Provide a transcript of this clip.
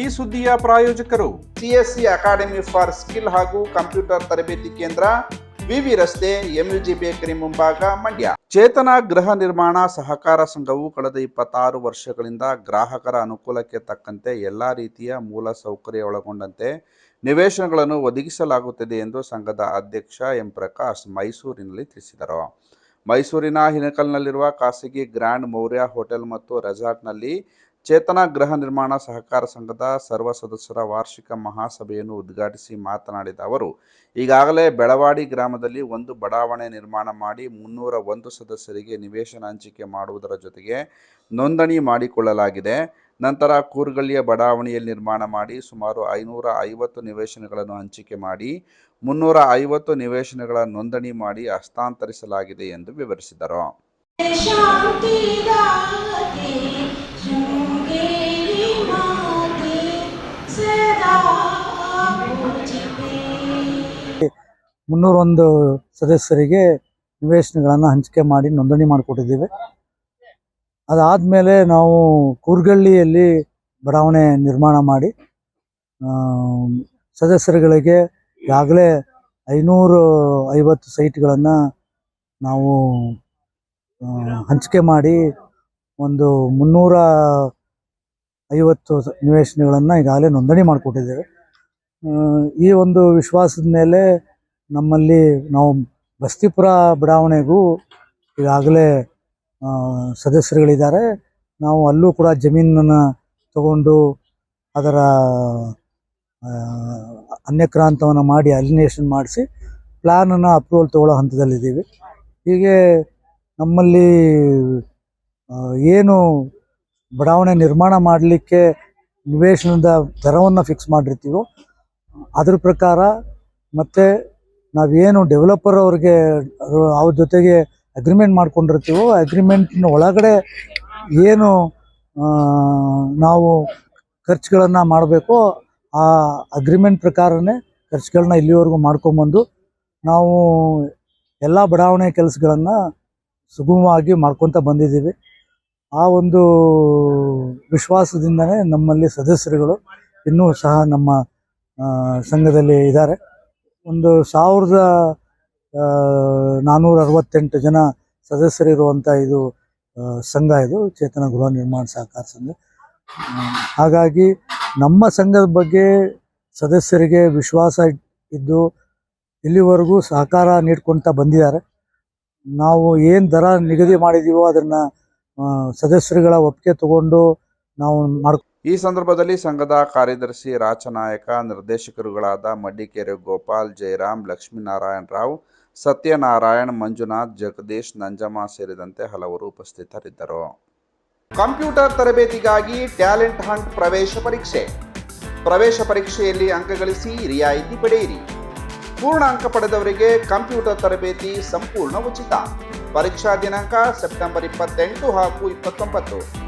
ಈ ಸುದ್ದಿಯ ಪ್ರಾಯೋಜಕರು ಸಿಎಸ್ಸಿ ಅಕಾಡೆಮಿ ಫಾರ್ ಸ್ಕಿಲ್ ಹಾಗೂ ಕಂಪ್ಯೂಟರ್ ತರಬೇತಿ ಕೇಂದ್ರ, ವಿವಿ ರಸ್ತೆ ಎಂಯುಜಿ ಬೇಕರಿ ಮುಂಭಾಗ, ಮಂಡ್ಯ. ಚೇತನ ಗೃಹ ನಿರ್ಮಾಣ ಸಹಕಾರ ಸಂಘವು ಕಳೆದ ಇಪ್ಪತ್ತಾರು ವರ್ಷಗಳಿಂದ ಗ್ರಾಹಕರ ಅನುಕೂಲಕ್ಕೆ ತಕ್ಕಂತೆ ಎಲ್ಲ ರೀತಿಯ ಮೂಲ ಸೌಕರ್ಯ ಒಳಗೊಂಡಂತೆ ನಿವೇಶನಗಳನ್ನು ಒದಗಿಸಲಾಗುತ್ತಿದೆ ಎಂದು ಸಂಘದ ಅಧ್ಯಕ್ಷ ಎಂ ಪ್ರಕಾಶ್ ಮೈಸೂರಿನಲ್ಲಿ ತಿಳಿಸಿದರು. ಮೈಸೂರಿನ ಹಿನಕಲ್ನಲ್ಲಿರುವ ಖಾಸಗಿ ಗ್ರ್ಯಾಂಡ್ ಮೌರ್ಯ ಹೋಟೆಲ್ ಮತ್ತು ರೆಸಾರ್ಟ್ನಲ್ಲಿ ಚೇತನ ಗೃಹ ನಿರ್ಮಾಣ ಸಹಕಾರ ಸಂಘದ ಸರ್ವ ಸದಸ್ಯರ ವಾರ್ಷಿಕ ಮಹಾಸಭೆಯನ್ನು ಉದ್ಘಾಟಿಸಿ ಮಾತನಾಡಿದ ಅವರು, ಈಗಾಗಲೇ ಬೆಳವಾಡಿ ಗ್ರಾಮದಲ್ಲಿ ಒಂದು ಬಡಾವಣೆ ನಿರ್ಮಾಣ ಮಾಡಿ ಮುನ್ನೂರ ಒಂದು ಸದಸ್ಯರಿಗೆ ನಿವೇಶನ ಹಂಚಿಕೆ ಮಾಡುವುದರ ಜೊತೆಗೆ ನೋಂದಣಿ ಮಾಡಿಕೊಳ್ಳಲಾಗಿದೆ. ನಂತರ ಕೂರ್ಗಳ್ಳಿಯ ಬಡಾವಣೆಯಲ್ಲಿ ನಿರ್ಮಾಣ ಮಾಡಿ ಸುಮಾರು ಐನೂರ ಐವತ್ತು ನಿವೇಶನಗಳನ್ನು ಹಂಚಿಕೆ ಮಾಡಿ, ಮುನ್ನೂರ ಐವತ್ತು ನಿವೇಶನಗಳ ನೋಂದಣಿ ಮಾಡಿ ಹಸ್ತಾಂತರಿಸಲಾಗಿದೆ ಎಂದು ವಿವರಿಸಿದರು. ಮುನ್ನೂರೊಂದು ಸದಸ್ಯರಿಗೆ ನಿವೇಶನಗಳನ್ನು ಹಂಚಿಕೆ ಮಾಡಿ ನೋಂದಣಿ ಮಾಡಿಕೊಟ್ಟಿದ್ದೇವೆ. ಅದಾದಮೇಲೆ ನಾವು ಕೂರ್ಗಳ್ಳಿಯಲ್ಲಿ ಬಡಾವಣೆ ನಿರ್ಮಾಣ ಮಾಡಿ ಸದಸ್ಯರುಗಳಿಗೆ ಈಗಾಗಲೇ ಐನೂರು ಐವತ್ತು ಸೈಟ್ಗಳನ್ನು ನಾವು ಹಂಚಿಕೆ ಮಾಡಿ ಒಂದು ಮುನ್ನೂರ ಐವತ್ತು ನಿವೇಶನಗಳನ್ನು ಈಗಾಗಲೇ ನೋಂದಣಿ ಮಾಡಿಕೊಟ್ಟಿದ್ದೇವೆ. ಈ ಒಂದು ವಿಶ್ವಾಸದ ಮೇಲೆ ನಮ್ಮಲ್ಲಿ ನಾವು ಬಸ್ತಿಪುರ ಬಡಾವಣೆಗೂ ಈಗಾಗಲೇ ಸದಸ್ಯರುಗಳಿದ್ದಾರೆ. ನಾವು ಅಲ್ಲೂ ಕೂಡ ಜಮೀನನ್ನು ತಗೊಂಡು ಅದರ ಅನ್ಯಕ್ರಾಂತವನ್ನು ಮಾಡಿ ಅಲಿನೇಷನ್ ಮಾಡಿಸಿ ಪ್ಲ್ಯಾನನ್ನು ಅಪ್ರೂವಲ್ ತಗೊಳ್ಳೋ ಹಂತದಲ್ಲಿದ್ದೀವಿ. ಹೀಗೆ ನಮ್ಮಲ್ಲಿ ಏನು ಬಡಾವಣೆ ನಿರ್ಮಾಣ ಮಾಡಲಿಕ್ಕೆ ನಿವೇಶನದ ದರವನ್ನು ಫಿಕ್ಸ್ ಮಾಡಿರ್ತೀವೋ ಅದ್ರ ಪ್ರಕಾರ ಮತ್ತು ನಾವೇನು ಡೆವಲಪರ್ ಅವ್ರಿಗೆ ಅವ್ರ- ಜೊತೆಗೆ ಅಗ್ರಿಮೆಂಟ್ ಮಾಡ್ಕೊಂಡಿರ್ತೀವೋ ಅಗ್ರಿಮೆಂಟ್ನ ಒಳಗಡೆ ಏನು ನಾವು ಖರ್ಚುಗಳನ್ನು ಮಾಡಬೇಕು, ಆ ಅಗ್ರಿಮೆಂಟ್ ಪ್ರಕಾರನೇ ಖರ್ಚುಗಳನ್ನ ಇಲ್ಲಿವರೆಗೂ ಮಾಡ್ಕೊಂಬಂದು ನಾವು ಎಲ್ಲ ಬಡಾವಣೆ ಕೆಲಸಗಳನ್ನು ಸುಗಮವಾಗಿ ಮಾಡ್ಕೊತ ಬಂದಿದ್ದೀವಿ. ಆ ಒಂದು ವಿಶ್ವಾಸದಿಂದನೇ ನಮ್ಮಲ್ಲಿ ಸದಸ್ಯರುಗಳು ಇನ್ನೂ ಸಹ ನಮ್ಮ ಸಂಘದಲ್ಲಿ ಇದ್ದಾರೆ. ಒಂದು ಸಾವಿರದ ನಾನ್ನೂರ ಅರವತ್ತೆಂಟು ಜನ ಸದಸ್ಯರಿರುವಂಥ ಇದು ಸಂಘ ಇದು, ಚೇತನ ಗೃಹ ನಿರ್ಮಾಣ ಸಹಕಾರ ಸಂಘ. ಹಾಗಾಗಿ ನಮ್ಮ ಸಂಘದ ಬಗ್ಗೆ ಸದಸ್ಯರಿಗೆ ವಿಶ್ವಾಸ ಇದ್ದು ಇಲ್ಲಿವರೆಗೂ ಸಹಕಾರ ನೀಡ್ಕೊಳ್ತಾ ಬಂದಿದ್ದಾರೆ. ನಾವು ಏನು ದರ ನಿಗದಿ ಮಾಡಿದ್ದೀವೋ ಅದನ್ನು ಸದಸ್ಯರುಗಳ ಒಪ್ಪಿಗೆ ತಗೊಂಡು ನಾವು ಮಾಡ್ ಈ ಸಂದರ್ಭದಲ್ಲಿ ಸಂಘದ ಕಾರ್ಯದರ್ಶಿ ರಾಚನಾಯಕ ನಿರ್ದೇಶಕರುಗಳಾದ ಮಡ್ಡಿಕೆರೆ ಗೋಪಾಲ್, ಜಯರಾಮ್, ಲಕ್ಷ್ಮೀನಾರಾಯಣ ರಾವ್, ಸತ್ಯನಾರಾಯಣ್, ಮಂಜುನಾಥ್, ಜಗದೀಶ್, ನಂಜಮ್ಮ ಸೇರಿದಂತೆ ಹಲವರು ಉಪಸ್ಥಿತರಿದ್ದರು. ಕಂಪ್ಯೂಟರ್ ತರಬೇತಿಗಾಗಿ ಟ್ಯಾಲೆಂಟ್ ಹಂಟ್ ಪ್ರವೇಶ ಪರೀಕ್ಷೆ. ಪ್ರವೇಶ ಪರೀಕ್ಷೆಯಲ್ಲಿ ಅಂಕಗಳಿಸಿ ರಿಯಾಯಿತಿ ಪಡೆಯಿರಿ. ಪೂರ್ಣ ಅಂಕ ಪಡೆದವರಿಗೆ ಕಂಪ್ಯೂಟರ್ ತರಬೇತಿ ಸಂಪೂರ್ಣ ಉಚಿತ. ಪರೀಕ್ಷಾ ದಿನಾಂಕ ಸೆಪ್ಟೆಂಬರ್ ಇಪ್ಪತ್ತೆಂಟು ಹಾಗೂ ಇಪ್ಪತ್ತೊಂಬತ್ತು.